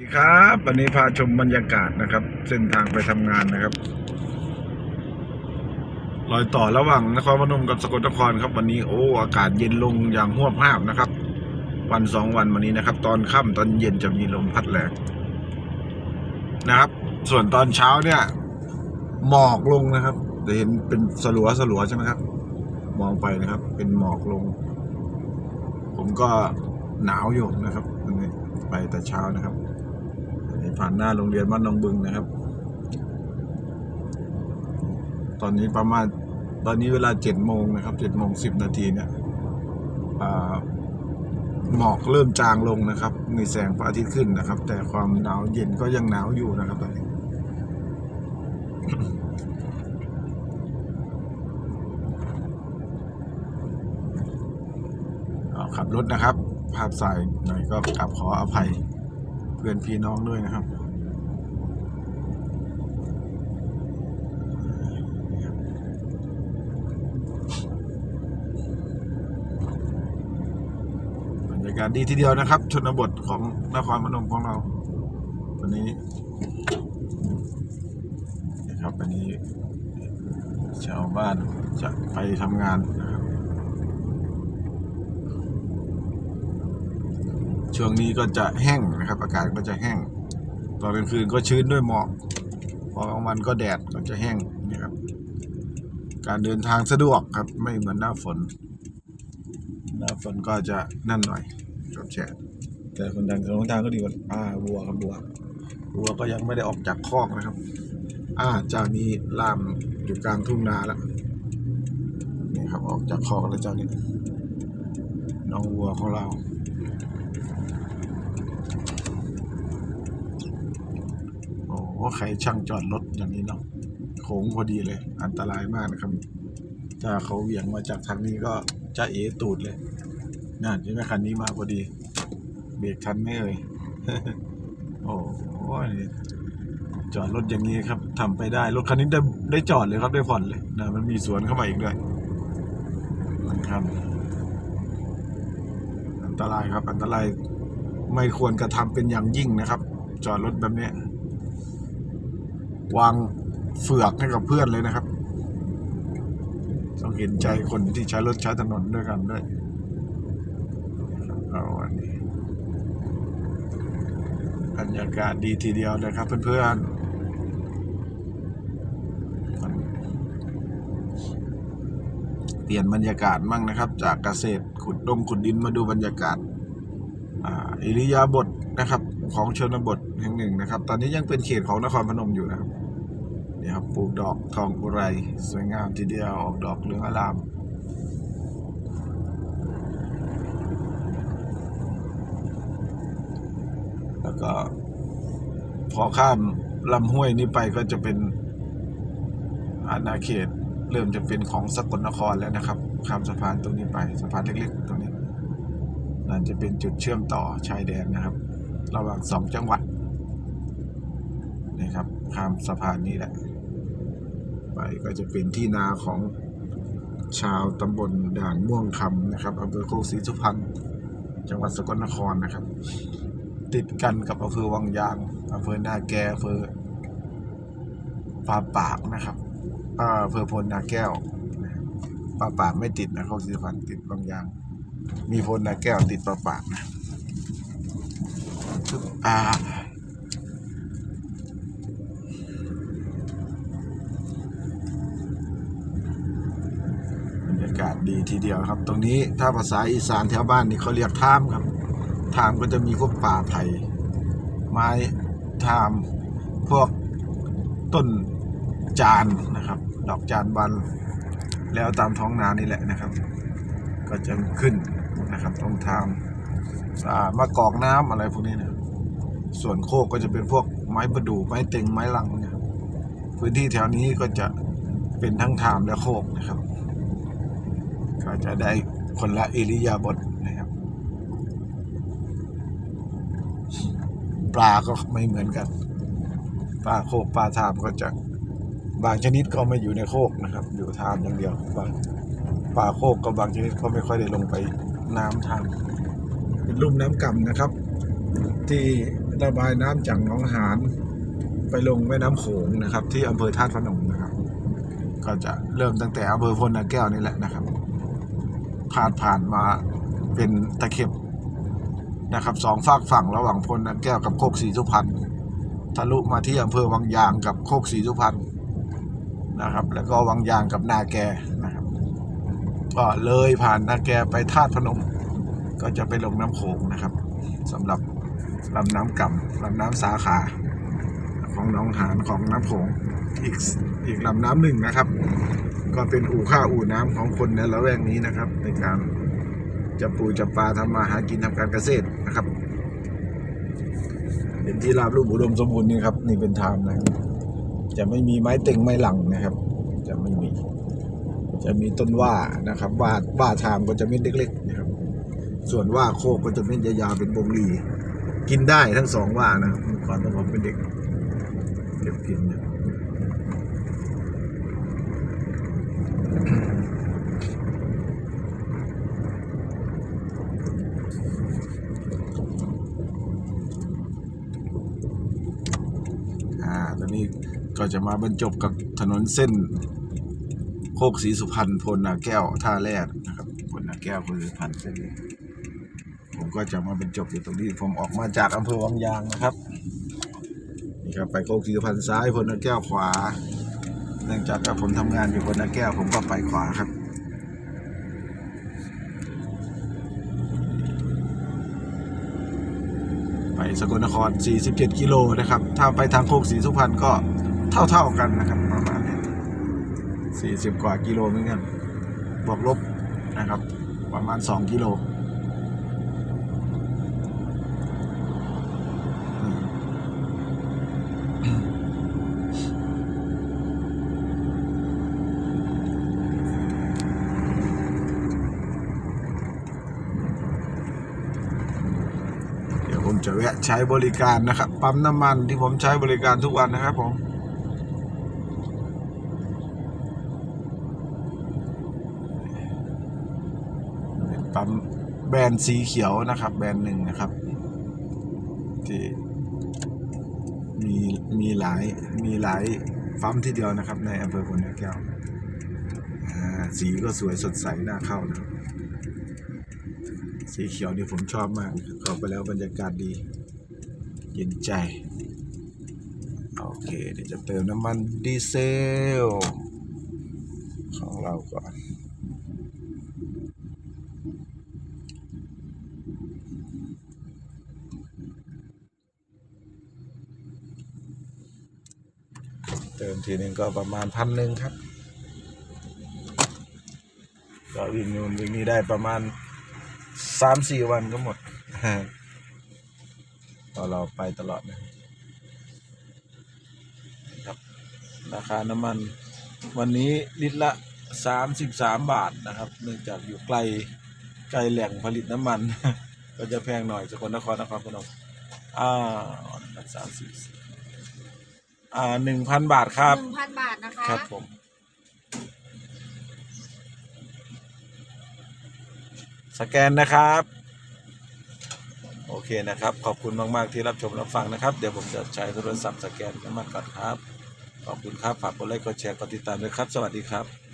สวัสดีครับวันนี้พาชมบรรยากาศนะครับ เส้นทางไปทำงานนะครับรอยต่อระหว่างนครพนมกับสกลนครครับ วันนี้โอ้อากาศเย็นลงอย่างหวบภาพนะครับ วันสองวันวันนี้นะครับ ตอนค่ำตอนเย็นจะมีลมพัดแรงนะครับ ส่วนตอนเช้าเนี่ย หมอกลงนะครับจะเห็นเป็นสลัวสลัวใช่ไหมครับ มองไปนะครับ เป็นหมอกลง ผมก็หนาวอยู่นะครับวันนี้ไปแต่เช้านะครับ ผ่านหน้าโรงเรียนบ้านนองบึงนะครับ ตอนนี้ประมาณตอนนี้เวลาเจ็ดโมงนะครับเจ็ดโมงสิบนาทีเนี่ยหมอกเริ่มจางลงนะครับ มีแสงพระอาทิตย์ขึ้นนะครับ แต่ความหนาวเย็นก็ยังหนาวอยู่นะครับตอนนี้ขับรถนะครับ ภาพสายหน่อยก็กลับขออภัย เพื่อนพี่น้องด้วยนะครับบรรยากาศดีทีเดียวนะครับ ชนบทของนครพนมของเราวันนี้นะครับวันนี้ชาวบ้านจะไปทำงานนะครับ ช่วงนี้ก็จะแห้งนะครับ อากาศก็จะแห้ง ตอนกลางคืนก็ชื้นด้วยหมอกพอกลางวันก็แดดก็จะแห้งนะครับ การเดินทางสะดวกครับ ไม่เหมือนหน้าฝน หน้าฝนก็จะนั่นหน่อยกับแฉะแต่คนทางคนทางก็ดีกว่าอ่าวัวครับวัววัวก็ยังไม่ได้ออกจากคอกนะครับ อ่าเจ้านี้ล่ามอยู่กลางทุ่งนาแล้วนี่ครับออกจากคอกแล้วเจ้านี้ น้องวัวของเรา โอ้โหใครช่างจอดรถอย่างนี้เนาะโค้งพอดีเลย อันตรายมากนะครับ ถ้าเขาเหวี่ยงมาจากทางนี้ก็จะเอตูดเลยนั่นใช่ไหมคันนี้มาพอดี เบรกทันไม่เอ่ยโอ้โหจอดรถอย่างนี้ครับทำไปได้ รถคันนี้ได้ได้จอดเลยครับได้ผ่อนเลยนะมันมีสวนเข้ามาอีกด้วยนะครับ ตรายครับ อันตรายไม่ควรกระทำเป็นอย่างยิ่งนะครับ จอดรถแบบนี้วางเฟือกให้กับเพื่อนเลยนะครับ ต้องเห็นใจคนที่ใช้รถใช้ถนนด้วยกันด้วยเอาอันนี้บรรยากาศดีทีเดียวเลยครับเพื่อนๆ เปลี่ยนบรรยากาศมั่งนะครับ จากเกษตรขุดดงขุดดินมาดูบรรยากาศอิริยาบถนะครับ ของชนบทแห่งหนึ่งนะครับ ตอนนี้ยังเป็นเขตของนครพนมอยู่นะครับนี่ครับปลูกดอกทองอุไรสวยงามทีเดียวออกดอกเหลืองอลามแล้วก็พอข้ามลำห้วยนี้ไปก็จะเป็นอาณาเขต เริ่มจะเป็นของสกลนครแล้วนะครับข้ามสะพานตรงนี้ไปสะพานเล็กๆตรงนี้นั่นจะเป็นจุดเชื่อมต่อชายแดนนะครับ ระหว่างสองจังหวัดนี่ครับข้ามสะพานนี้แหละไปก็จะเป็นที่นาของชาวตำบลด่านม่วงคำนะครับอำเภอโคกศรีสุพรรณจังหวัดสกลนครนะครับ ติดกันกับอำเภอวังยางอำเภอนาแกอำเภอป่าปากนะครับ อ่าอำเภอพลนาแก้วป่าปากไม่ติดนะโคกศรีสุพรรณติดวังอย่าง มีพลนาแก้วติดป่าปากนะอ่าากาศดีทีเดียวครับ ตรงนี้ถ้าภาษาอีสานแถวบ้านนี่เขาเรียกท่ามครับท่ามก็จะมีพวกป่าไผ่ไม้ท่าม พวกต้น จานนะครับ ดอกจานบันแล้วตามท้องนานี่แหละนะครับ ก็จะขึ้นนะครับตรงทามอ่ามะกอกน้ำอะไรพวกนี้นะส่วนโคกก็จะเป็นพวกไม้ประดู่ไม้เต็งไม้ลังเนะครับพื้นที่แถวนี้ก็จะเป็นทั้งทามและโคกนะครับ ก็จะได้คนละอิริยาบถนะครับ ปลาก็ไม่เหมือนกัน ปลาโคกปลาทามก็จะ บางชนิดก็ไม่อยู่ในโคกนะครับ อยู่ทามอย่างเดียวบางปลาโคกก็บางชนิดก็ไม่ค่อยได้ลงไปน้ำทามเป็นลุ่มน้ำก่ำนะครับ ที่ระบายน้ำจากหนองหานไปลงแม่น้ำโขงนะครับ ที่อำเภอธาตุพนมนะครับ ก็จะเริ่มตั้งแต่อำเภอพลนาแก้วนี่แหละนะครับ ผ่านผ่านมาเป็นตะเข็บนะครับสองฝากฝั่งระหว่างพลนาแก้วกับโคกศรีสุพรรณทะลุมาที่อำเภอวังยางกับโคกศรีสุพรรณ นะครับ แล้วก็วังยางกับนาแกนะครับ ก็เลยผ่านนาแกไปธาตุพนม ก็จะไปลงน้ำโขงนะครับสำหรับลำน้ำก่ำลำน้ำสาขาของหนองหานของน้ำโขงอีกอีกลำน้ำหนึ่งนะครับ ก็เป็นอู่ข้าวอู่น้ำของคนในละแวกนี้นะครับ ในการจับปูจับปลาทำมาหากินทำการเกษตรนะครับ เป็นที่ราบรุ่มอุดมสมบูรณ์นี่ครับ นี่เป็นทามนะครับ จะไม่มีไม้เต็งไม้หลังนะครับ จะไม่มี จะมีต้นว่านะครับ ว่าว่าทามก็จะเม็ดเล็กๆนะครับ ส่วนว่าโคกก็จะเม็ดยาวๆเป็นบงลีกินได้ทั้งสองว่านะครับเมื่อก่อนตอนผมเป็นเด็กเก็บกินเนี่ยอ่าตอนนี้ ก็จะมาบรรจบกับถนนเส้น โคกศรีสุพรรณพลนาแก้วท่าแรกนะครับพลนาแก้วพลสุพรรณเส้นนี้ผมก็จะมาบรรจบอยู่ตรงนี้ผมออกมาจากอำเภอวังยางนะครับนี่ครับไปโคกศรีสุพรรณซ้ายพลนาแก้วขวา เนื่องจากว่าผมทำงานอยู่พลนาแก้วผมก็ไปขวาครับไปสกลนคร 47 กิโลนะครับ ถ้าไปทางโคกศรีสุพรรณก็ เท่าๆกันนะครับประมาณนี้สี่สิบกว่ากิโลเหมือนกันบวกลบนะครับ ประมาณสองกิโลเดี๋ยวผมจะแวะใช้บริการนะครับ ปั๊มน้ำมันที่ผมใช้บริการทุกวันนะครับผม เป็นปั๊ม แบรนด์สีเขียวนะครับ แบรนด์หนึ่งนะครับ ที่มีมีหลายมีหลายปั๊มที่เดียวนะครับ ในอำเภอพนาแก้วสีก็สวยสดใสน่าเข้านะสีเขียวนี่ผมชอบมากเข้าไปแล้วบรรยากาศดี เย็นใจ โอเค เดี๋ยวจะเติมน้ำมันดีเซล ของเราก่อน เติมทีนึงก็ประมาณพันหนึ่งครับ ก็วิ่งนู่นวิ่งนี่ได้ประมาณสามสี่วันก็หมดพอเราไปตลอดนะครับ ราคาน้ำมันวันนี้ลิตรละสามสิบสามบาทนะครับ เนื่องจากอยู่ไกลไกลแหล่งผลิตน้ำมัน ก็จะแพงหน่อยสกลนครนครพนมอ่าสามสิบ อ่าหนึ่งพันบาทครับ หนึ่งพันบาทนะคะครับผม สแกนนะครับ โอเคนะครับ ขอบคุณมาก ๆ ที่รับชมรับฟังนะครับ เดี๋ยวผมจะใช้โทรศัพท์สแกนกันมากก่อนครับ ขอบคุณครับ ฝากกดไลค์ กดแชร์ กดติดตามด้วยครับ สวัสดีครับ